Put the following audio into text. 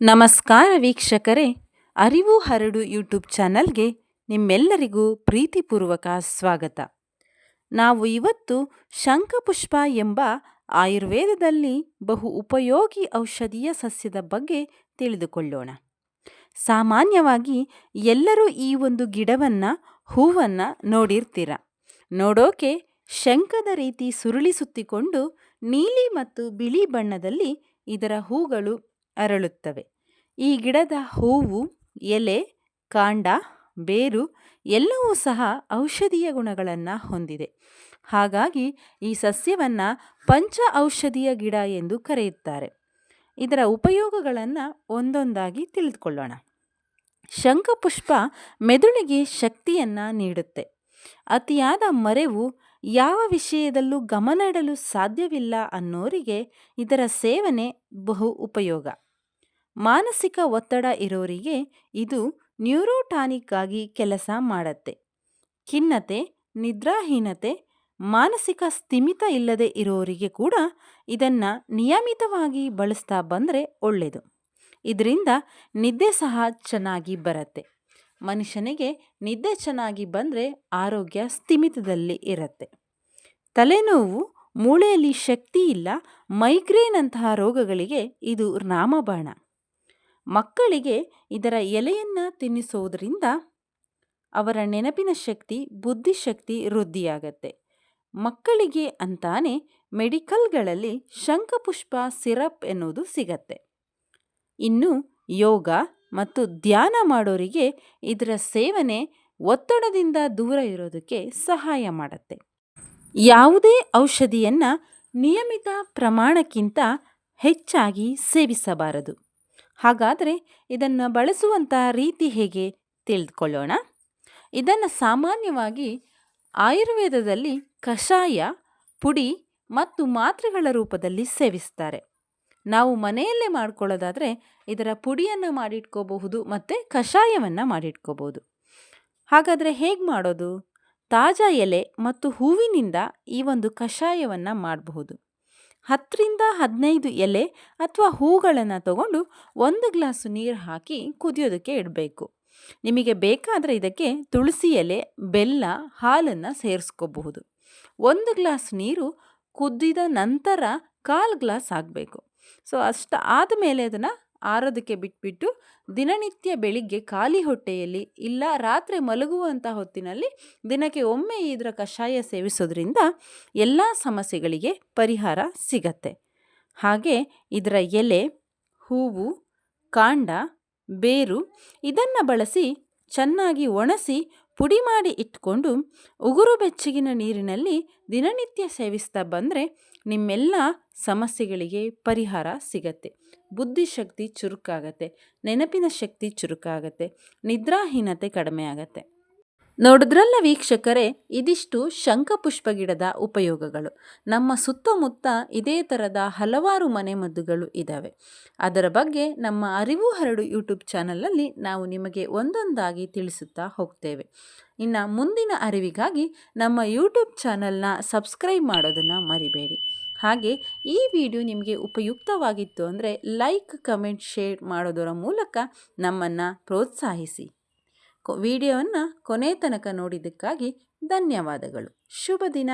ನಮಸ್ಕಾರ ವೀಕ್ಷಕರೇ, ಅರಿವು ಹರಡು ಯೂಟ್ಯೂಬ್ ಚಾನಲ್ಗೆ ನಿಮ್ಮೆಲ್ಲರಿಗೂ ಪ್ರೀತಿಪೂರ್ವಕ ಸ್ವಾಗತ. ನಾವು ಇವತ್ತು ಶಂಖಪುಷ್ಪ ಎಂಬ ಆಯುರ್ವೇದದಲ್ಲಿ ಬಹು ಉಪಯೋಗಿ ಔಷಧೀಯ ಸಸ್ಯದ ಬಗ್ಗೆ ತಿಳಿದುಕೊಳ್ಳೋಣ. ಸಾಮಾನ್ಯವಾಗಿ ಎಲ್ಲರೂ ಈ ಒಂದು ಗಿಡವನ್ನು, ಹೂವನ್ನು ನೋಡಿರ್ತೀರ. ನೋಡೋಕೆ ಶಂಖದ ರೀತಿ ಸುರುಳಿ ಸುತ್ತಿಕೊಂಡು ನೀಲಿ ಮತ್ತು ಬಿಳಿ ಬಣ್ಣದಲ್ಲಿ ಇದರ ಹೂಗಳು ಅರಳುತ್ತವೆ. ಈ ಗಿಡದ ಹೂವು, ಎಲೆ, ಕಾಂಡ, ಬೇರು ಎಲ್ಲವೂ ಸಹ ಔಷಧೀಯ ಗುಣಗಳನ್ನು ಹೊಂದಿದೆ. ಹಾಗಾಗಿ ಈ ಸಸ್ಯವನ್ನು ಪಂಚ ಔಷಧೀಯ ಗಿಡ ಎಂದು ಕರೆಯುತ್ತಾರೆ. ಇದರ ಉಪಯೋಗಗಳನ್ನು ಒಂದೊಂದಾಗಿ ತಿಳಿದುಕೊಳ್ಳೋಣ. ಶಂಖಪುಷ್ಪ ಮೆದುಳಿಗೆ ಶಕ್ತಿಯನ್ನು ನೀಡುತ್ತೆ. ಅತಿಯಾದ ಮರೆವು ಯಾವ ವಿಷಯದಲ್ಲೂ ಗಮನ ಇಡಲು ಸಾಧ್ಯವಿಲ್ಲ ಅನ್ನೋರಿಗೆ ಇದರ ಸೇವನೆ ಬಹು ಉಪಯೋಗ. ಮಾನಸಿಕ ಒತ್ತಡ ಇರೋರಿಗೆ ಇದು ನ್ಯೂರೋಟಾನಿಕ್ ಆಗಿ ಕೆಲಸ ಮಾಡತ್ತೆ. ಖಿನ್ನತೆ, ನಿದ್ರಾಹೀನತೆ, ಮಾನಸಿಕ ಸ್ಥಿಮಿತ ಇಲ್ಲದೆ ಇರೋರಿಗೆ ಕೂಡ ಇದನ್ನು ನಿಯಮಿತವಾಗಿ ಬಳಸ್ತಾ ಬಂದರೆ ಒಳ್ಳೆಯದು ಇದರಿಂದ ನಿದ್ದೆ ಸಹ ಚೆನ್ನಾಗಿ ಬರುತ್ತೆ. ಮನುಷ್ಯನಿಗೆ ನಿದ್ದೆ ಚೆನ್ನಾಗಿ ಬಂದರೆ ಆರೋಗ್ಯ ಸ್ಥಿಮಿತದಲ್ಲಿ ಇರುತ್ತೆ. ತಲೆನೋವು, ಮೂಳೆಯಲ್ಲಿ ಶಕ್ತಿ ಇಲ್ಲ, ಮೈಗ್ರೇನ್ ಅಂತಹ ರೋಗಗಳಿಗೆ ಇದು ರಾಮಬಾಣ ಮಕ್ಕಳಿಗೆ ಇದರ ಎಲೆಯನ್ನು ತಿನ್ನಿಸುವುದರಿಂದ ಅವರ ನೆನಪಿನ ಶಕ್ತಿ, ಬುದ್ಧಿಶಕ್ತಿ ವೃದ್ಧಿಯಾಗತ್ತೆ. ಮಕ್ಕಳಿಗೆ ಅಂತಾನೆ ಮೆಡಿಕಲ್ಗಳಲ್ಲಿ ಶಂಖಪುಷ್ಪ, ಸಿರಪ್ ಎನ್ನುವುದು ಸಿಗತ್ತೆ. ಇನ್ನು ಯೋಗ ಮತ್ತು ಧ್ಯಾನ ಮಾಡೋರಿಗೆ ಇದರ ಸೇವನೆ ಒತ್ತಡದಿಂದ ದೂರ ಇರೋದಕ್ಕೆ ಸಹಾಯ ಮಾಡುತ್ತೆ. ಯಾವುದೇ ಔಷಧಿಯನ್ನು ನಿಯಮಿತ ಪ್ರಮಾಣಕ್ಕಿಂತ ಹೆಚ್ಚಾಗಿ ಸೇವಿಸಬಾರದು. ಹಾಗಾದರೆ ಇದನ್ನು ಬಳಸುವಂಥ ರೀತಿ ಹೇಗೆ ತಿಳಿದುಕೊಳ್ಳೋಣ ಇದನ್ನು ಸಾಮಾನ್ಯವಾಗಿ ಆಯುರ್ವೇದದಲ್ಲಿ ಕಷಾಯ, ಪುಡಿ ಮತ್ತು ಮಾತ್ರೆಗಳ ರೂಪದಲ್ಲಿ ಸೇವಿಸ್ತಾರೆ. ನಾವು ಮನೆಯಲ್ಲೇ ಮಾಡ್ಕೊಳ್ಳೋದಾದರೆ ಇದರ ಪುಡಿಯನ್ನು ಮಾಡಿಟ್ಕೋಬಹುದು ಮತ್ತು ಕಷಾಯವನ್ನು ಮಾಡಿಟ್ಕೋಬಹುದು. ಹಾಗಾದರೆ ಹೇಗೆ ಮಾಡೋದು? ತಾಜಾ ಎಲೆ ಮತ್ತು ಹೂವಿನಿಂದ ಈ ಒಂದು ಕಷಾಯವನ್ನು ಮಾಡಬಹುದು. ಹತ್ತರಿಂದ ಹದಿನೈದು ಎಲೆ ಅಥವಾ ಹೂಗಳನ್ನು ತಗೊಂಡು ಒಂದು ಗ್ಲಾಸು ನೀರು ಹಾಕಿ ಕುದಿಯೋದಕ್ಕೆ ಇಡಬೇಕು. ನಿಮಗೆ ಬೇಕಾದರೆ ಇದಕ್ಕೆ ತುಳಸಿ ಎಲೆ, ಬೆಲ್ಲ, ಹಾಲನ್ನು ಸೇರಿಸ್ಕೋಬಹುದು. ಒಂದು ಗ್ಲಾಸ್ ನೀರು ಕುದ್ದಿದ ನಂತರ ಕಾಲು ಗ್ಲಾಸ್ ಆಗಬೇಕು ಸೊ ಅಷ್ಟು ಆದಮೇಲೆ ಅದನ್ನು ಆರೋದಕ್ಕೆ ಬಿಟ್ಬಿಟ್ಟು ದಿನನಿತ್ಯ ಬೆಳಿಗ್ಗೆ ಖಾಲಿ ಹೊಟ್ಟೆಯಲ್ಲಿ ಇಲ್ಲ ರಾತ್ರಿ ಮಲಗುವಂಥ ಹೊತ್ತಿನಲ್ಲಿ ದಿನಕ್ಕೆ ಒಮ್ಮೆ ಇದರ ಕಷಾಯ ಸೇವಿಸೋದ್ರಿಂದ ಎಲ್ಲ ಸಮಸ್ಯೆಗಳಿಗೆ ಪರಿಹಾರ ಸಿಗತ್ತೆ. ಹಾಗೆ ಇದರ ಎಲೆ, ಹೂವು, ಕಾಂಡ, ಬೇರು ಇದನ್ನು ಬಳಸಿ ಚೆನ್ನಾಗಿ ಒಣಸಿ ಪುಡಿ ಮಾಡಿ ಇಟ್ಕೊಂಡು ಉಗುರು ಬೆಚ್ಚಗಿನ ನೀರಿನಲ್ಲಿ ದಿನನಿತ್ಯ ಸೇವಿಸ್ತಾ ಬಂದರೆ ನಿಮ್ಮೆಲ್ಲ ಸಮಸ್ಯೆಗಳಿಗೆ ಪರಿಹಾರ ಸಿಗತ್ತೆ. ಬುದ್ಧಿಶಕ್ತಿ ಚುರುಕಾಗತ್ತೆ, ನೆನಪಿನ ಶಕ್ತಿ ಚುರುಕಾಗತ್ತೆ, ನಿದ್ರಾಹೀನತೆ ಕಡಿಮೆ ಆಗತ್ತೆ ನೋಡಿದ್ರಲ್ಲ ವೀಕ್ಷಕರೇ, ಇದಿಷ್ಟು ಶಂಖಪುಷ್ಪ ಗಿಡದ ಉಪಯೋಗಗಳು. ನಮ್ಮ ಸುತ್ತಮುತ್ತ ಇದೇ ಥರದ ಹಲವಾರು ಮನೆಮದ್ದುಗಳು ಇದ್ದಾವೆ ಅದರ ಬಗ್ಗೆ ನಮ್ಮ ಅರಿವು ಹರಡು ಯೂಟ್ಯೂಬ್ ಚಾನಲಲ್ಲಿ ನಾವು ನಿಮಗೆ ಒಂದೊಂದಾಗಿ ತಿಳಿಸುತ್ತಾ ಹೋಗ್ತೇವೆ. ಇನ್ನು ಮುಂದಿನ ಅರಿವಿಗಾಗಿ ನಮ್ಮ ಯೂಟ್ಯೂಬ್ ಚಾನಲ್ನ ಸಬ್ಸ್ಕ್ರೈಬ್ ಮಾಡೋದನ್ನು ಮರಿಬೇಡಿ. ಹಾಗೆ ಈ ವಿಡಿಯೋ ನಿಮಗೆ ಉಪಯುಕ್ತವಾಗಿತ್ತು ಅಂದರೆ ಲೈಕ್, ಕಮೆಂಟ್, ಶೇರ್ ಮಾಡೋದರ ಮೂಲಕ ನಮ್ಮನ್ನು ಪ್ರೋತ್ಸಾಹಿಸಿ. ವಿಡಿಯೋವನ್ನು ಕೊನೆ ತನಕ ನೋಡಿದ್ದಕ್ಕಾಗಿ ಧನ್ಯವಾದಗಳು. ಶುಭ ದಿನ.